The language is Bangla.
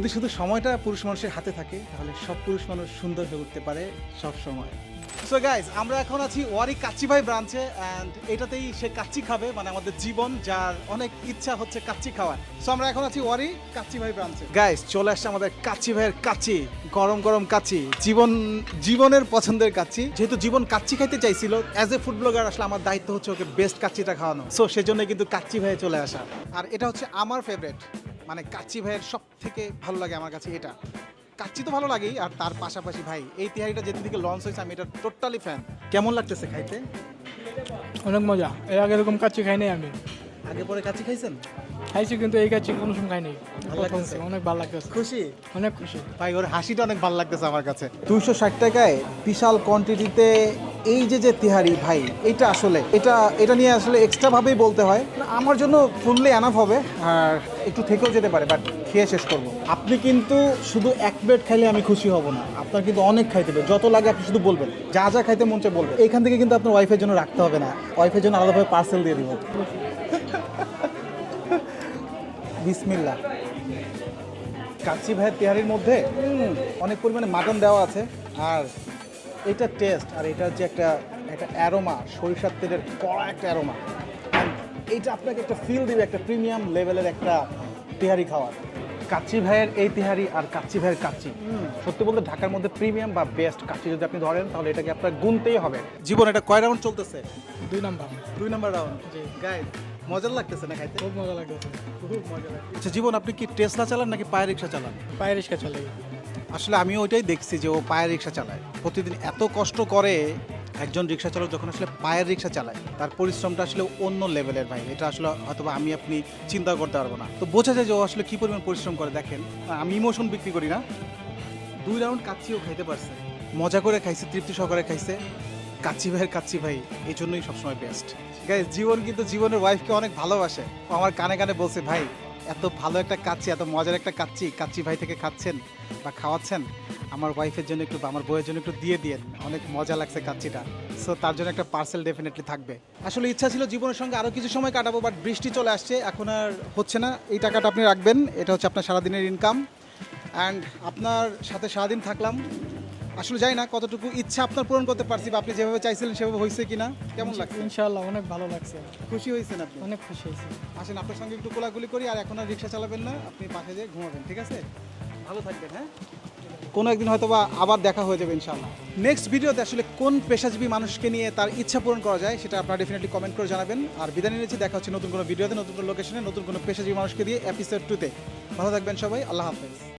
যদি শুধু সময়টা পুরুষ মানুষের হাতে থাকে, তাহলে সব পুরুষ মানুষ সুন্দর হয়ে উঠতে পারে সব সময়। সো গাইজ আমরা এখন আছি ওয়ারি কাচ্চি ভাই ব্রাঞ্চে অ্যান্ড এটাতেই সে কাচ্চি খাবে মানে আমাদের জীবন, যার অনেক ইচ্ছা হচ্ছে কাচ্চি খাওয়ার। সো আমরা এখন আছি ওয়ারি কাচ্চি ভাই ব্রাঞ্চে গাইজ চলে আসছে আমাদের কাচ্চি ভাইয়ের কাচ্চি, গরম গরম কাচ্চি, জীবন, জীবনের পছন্দের কাচ্চি। যেহেতু জীবন কাচ্চি খাইতে চাইছিল অ্যাজ এ ফুড ব্লগার আসলে আমার দায়িত্ব হচ্ছে ওকে বেস্ট কাচ্চিটা খাওয়ানো। সো সেজন্য কিন্তু কাচ্চি ভাইয়ে চলে আসা। আর এটা হচ্ছে আমার ফেভারিট মানে কাচ্চি ভাইয়ের সব থেকে ভালো লাগে আমার কাছে এটা। কাচ্চি তো ভালো লাগেই আর তার পাশাপাশি ভাই এই তিহারিটা যেদিন থেকে লঞ্চ হয়েছে আমি এটা টোটালি ফ্যান কেমন লাগতেছে খাইতে? অনেক মজা। এর আগে এরকম কাচ্চি খাই নাই আমি। আগে পরে কাচ্চি খাইছেন? খাইছি কিন্তু এই কাচ্চি কোনো সময় খাই নাই। ভালো অনেক ভালো লাগতেছে। খুশি? অনেক খুশি। ভাই ওর হাসিটা অনেক ভালো লাগতেছে আমার কাছে। দুইশো ষাট টাকায় বিশাল কোয়ান্টিটিতে এই যে যে তিহারি ভাই এটা আসলে এটা এটা নিয়ে আসলে এক্সট্রা ভাবেই বলতে হয়। আমার জন্য ফুললি এনাফ হবে আর একটু থেকেও যেতে পারে বাট খেয়ে শেষ করব। আপনি কিন্তু শুধু এক প্লেট খাইলে আমি খুশি হব না আপনার কিন্তু অনেক খাইতে হবে যত লাগে আপনি শুধু বলবেন যা যা খাইতে মন চায় বলবেন। এখান থেকে কিন্তু আপনার ওয়াইফের জন্য রাখতে হবে না ওয়াইফের জন্য আলাদাভাবে পার্সেল দিয়ে দিব। বিসমিল্লাহ। কাচ্চি ভাইয়ের তেহারির মধ্যে অনেক পরিমাণে মাটন দেওয়া আছে আর এটা টেস্ট আর এটা যে একটা একটা অ্যারোমা সরিষার তেলের কড়া একটা অ্যারোমা এইটা আপনাকে একটা ফিল দিবে একটা প্রিমিয়াম লেভেলের একটা তেহারি খাওয়ার। কাচ্চি ভাইয়ের এই তেহারি আর কাচ্চি ভাইয়ের কাচ্চি। সত্যি বলতে ঢাকার মধ্যে প্রিমিয়াম বা বেস্ট কাচ্চি যদি আপনি ধরেন তাহলে এটাকে আপনার গুনতেই হবে। জীবন এটা কয় রাউন্ড চলতেছে? দুই নাম্বার। দুই নাম্বার রাউন্ড জি। গাইড মজার লাগতেছে না খাইতে? খুব মজা লাগতেছে। খুব মজা লাগে আচ্ছা জীবন আপনি কি টেসলা চালান নাকি পায়ের রিক্সা চালান? পায়ের রিক্সা চলে আসলে আমি ওইটাই দেখছি যে ও পায়ের রিক্সা চালায়। প্রতিদিন এত কষ্ট করে একজন রিক্সা চালক যখন আসলে পায়ের রিক্সা চালায়, তার পরিশ্রমটা আসলে অন্য লেভেলের ভাই। এটা আসলে হয়তো আমি আপনি চিন্তা করতে পারব না। তো বোঝা যায় যে ও আসলে কি পরিমাণ পরিশ্রম করে, দেখেন। আমি ইমোশন বিক্রি করি না। দুই রাউন্ড কাচ্চিও খাইতে পারছে। মজা করে খাইছে, তৃপ্তি সহকারে খাইছে। কাচ্চি ভাইয়ের কাচ্চি ভাই, এই জন্যই সবসময় বেস্ট জীবন কিন্তু জীবনের ওয়াইফকে অনেক ভালোবাসে। আমার কানে কানে বলছে, ভাই এত ভালো একটা কাচ্চি, এত মজার একটা কাচ্চি কাচ্চি ভাই থেকে খাচ্ছেন বা খাওয়াচ্ছেন, আমার ওয়াইফের জন্য একটু আমার বইয়ের জন্য একটু দিয়ে দিয়ে অনেক মজা লাগছে কাচ্চিটা। সো তার জন্য একটা পার্সেল ডেফিনেটলি থাকবে। আসলে ইচ্ছা ছিল জীবনের সঙ্গে আরও কিছু সময় কাটাবো বাট বৃষ্টি চলে আসছে, এখন আর হচ্ছে না। এই টাকাটা আপনি রাখবেন, এটা হচ্ছে আপনার সারাদিনের ইনকাম অ্যান্ড আপনার সাথে সারাদিন থাকলাম। আসলে জানি না কতটুকু ইচ্ছা আপনার পূরণ করতে পারছি বা আপনি যেভাবে চাইছিলেন সেভাবে হয়েছে কিনা। কেমন লাগছে? ইনশাআল্লাহ অনেক ভালো লাগছে। খুশি হয়েছেন আপনি? অনেক খুশি হয়েছি। আসেন আপনার সঙ্গে একটু কোলাকুলি করি আর এখন আর রিক্সা চালাবেন না আপনি পাশে যেয়ে ঘুমাবেন ঠিক আছে? ভালো থাকবেন হ্যাঁ? কোনো একদিন হয়তো বা আবার দেখা হয়ে যাবে ইনশাল্লাহ নেক্সট ভিডিওতে আসলে কোন পেশাজীবী মানুষকে নিয়ে তার ইচ্ছা পূরণ করা যায় সেটা আপনারা ডেফিনেটলি কমেন্ট করে জানাবেন। আর বিদায় নিয়েছি দেখা হচ্ছে নতুন কোনো ভিডিওতে নতুন কোনো লোকেশনে নতুন কোনো পেশাজীবী মানুষকে দিয়ে এপিসোড টুতে ভালো থাকবেন সবাই আল্লাহ হাফেজ।